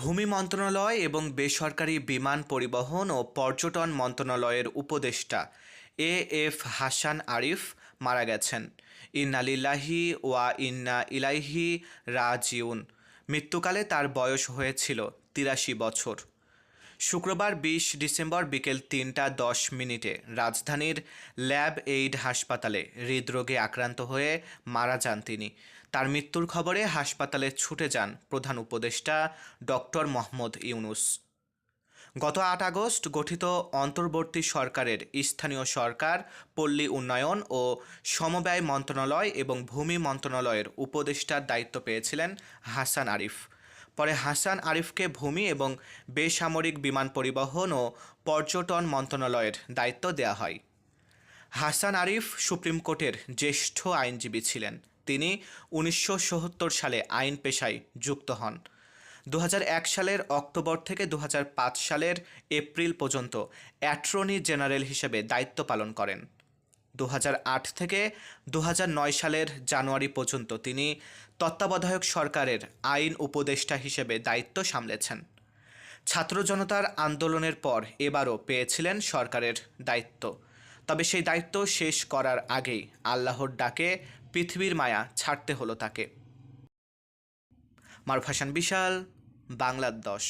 ভূমি মন্ত্রণালয় এবং বেসরকারি বিমান পরিবহন ও পর্যটন মন্ত্রণালয়ের উপদেষ্টা এ এফ হাসান আরিফ মারা গেছেন। ইন্নালিল্লাহি ওয়া ইন্না ইলাইহি রাজিউন। মৃত্যুকালে তার বয়স হয়েছিল তিরাশি বছর। শুক্রবার বিশ ডিসেম্বর বিকেল তিনটা দশ মিনিটে রাজধানীর ল্যাব এইড হাসপাতালে হৃদরোগে আক্রান্ত হয়ে মারা যান তিনি। তার মৃত্যুর খবরে হাসপাতালে ছুটে যান প্রধান উপদেষ্টা ডক্টর মোহাম্মদ ইউনুস। গত আট আগস্ট গঠিত অন্তর্বর্তী সরকারের স্থানীয় সরকার, পল্লী উন্নয়ন ও সমবায় মন্ত্রণালয় এবং ভূমি মন্ত্রণালয়ের উপদেষ্টার দায়িত্ব পেয়েছিলেন হাসান আরিফ। পরে হাসান আরিফকে ভূমি এবং বেসামরিক বিমান পরিবহন ও পর্যটন মন্ত্রণালয়ের দায়িত্ব দেওয়া হয়। হাসান আরিফ সুপ্রিম কোর্টের জ্যেষ্ঠ আইনজীবী ছিলেন। তিনি উনিশশো সালে আইন পেশায় যুক্ত হন। দু হাজার এক সালের অক্টোবর থেকে দু হাজার পাঁচ সালের এপ্রিল পর্যন্ত অ্যাটর্নি জেনারেল হিসেবে দায়িত্ব পালন করেন। দু হাজার আট থেকে দু হাজার নয় সালের জানুয়ারি পর্যন্ত তিনি তত্ত্বাবধায়ক সরকারের আইন উপদেষ্টা হিসেবে দায়িত্ব সামলেছেন। ছাত্র জনতার আন্দোলনের পর এবারও পেয়েছিলেন সরকারের দায়িত্ব। তবে সেই দায়িত্ব শেষ করার আগেই আল্লাহর ডাকে পৃথিবীর মায়া ছাড়তে হলো তাকে। মারুফ হাসান বিশাল বাংলার দশ